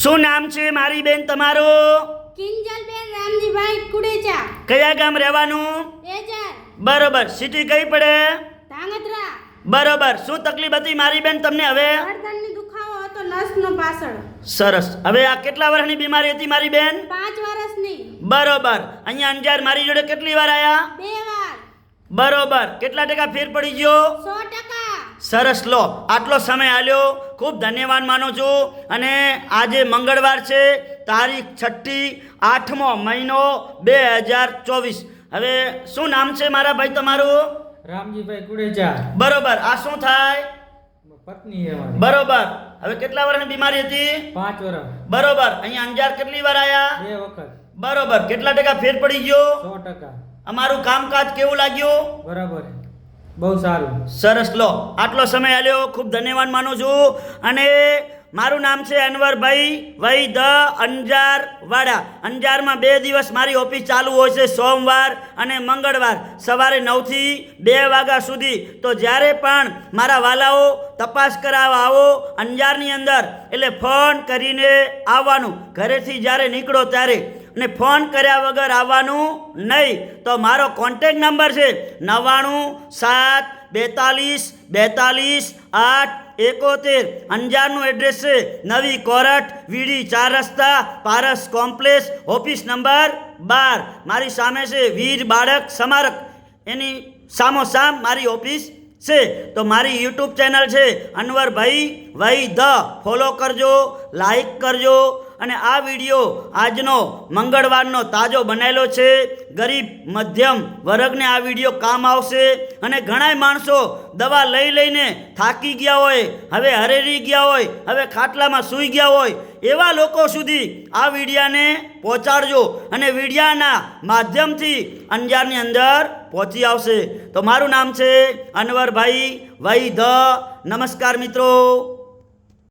શું નામ છે મારી બેન તમારું? કિંજલબેન રામજીભાઈ કુડેચા. કયા ગામ રહેવાનું? એજાર બરોબર સિટી કઈ પડે? ધાંગધ્રા. બરોબર શું તકલીફ હતી મારી બેન તમને હવે? ગરદનની દુખાવો હતો નસનો પાછળ. સરસ. હવે આ કેટલા વર્ષની બીમારી હતી મારી બેન? પાંચ વર્ષની. બરોબર. અહીંયા અંજાર મારી જોડે કેટલી વાર આયા? બે વાર. બરોબર. કેટલા ટકા ફેર પડી ગયો? સો ટકા સરસ લો. આટલો સમય આલ્યો. ખૂબ ધન્યવાદ માનું છું. અને આજે મંગળવાર છે તારીખ છઠ્ઠી આઠમો મહિનો બે હજાર ચોવીસ. હવે શું નામ છે મારા ભાઈ તમારું? રામજીભાઈ કુડેજા. બરોબર. આ શું થાય? પત્ની બરોબર. હવે કેટલા વર્ષની બીમારી હતી? પાંચ વર્ષ. બરોબર. અહીંયા અંજાર કેટલી વાર આયા? બે વખત. બરોબર. કેટલા ટકા ફેર પડી ગયો? સો ટકા. અમારું કામકાજ કેવું લાગ્યું? બરાબર. બહુ સારું. સરસ. લો, આટલો સમય આલ્યો. ખૂબ ધન્યવાદ માનું છું. અને મારું નામ છે અનવરભાઈ વૈ ધ અંજાર વાડા અંજારમાં બે દિવસ મારી ઓફિસ ચાલુ હોય છે સોમવાર અને મંગળવાર. સવારે નવથી બે વાગ્યા સુધી. તો જ્યારે પણ મારા વાલાઓ તપાસ કરાવવા આવો, અંજારની અંદર, એટલે ફોન કરીને આવવાનું. ઘરેથી જ્યારે નીકળો ત્યારે અને ફોન કર્યા વગર આવવાનું નહીં. તો મારો કોન્ટેક નંબર છે નવ્વાણું, સાત, બેતાલીસ બેતાલીસ, આઠ, એકોતેર. અંજારનું એડ્રેસ છે નવી કોરટ, વીડી, ચાર રસ્તા, પારસ કોમ્પ્લેક્સ ઓફિસ નંબર બાર. મારી સામે છે વીર બાળક સ્મારક. એની સામોસામ મારી ઓફિસ છે. તો મારી યુટ્યુબ ચેનલ છે અનવરભાઈ વૈ ધ ફોલો કરજો લાઈક કરજો અને આ વીડિયો આજનો મંગળવારનો તાજો બનેલો છે. ગરીબ, મધ્યમ વર્ગને આ વીડિયો કામ આવશે અને ઘણાય માણસો દવા લઈ લઈને થાકી ગયા હોય, હવે હરેરી ગયા હોય, હવે ખાટલામાં સૂઈ ગયા હોય, એવા લોકો સુધી આ વિડીયાને પહોંચાડજો અને વિડીયાના માધ્યમથી અંજારની અંદર પહોંચી આવશે. તો મારું નામ છે અનવરભાઈ વૈધ. નમસ્કાર મિત્રો.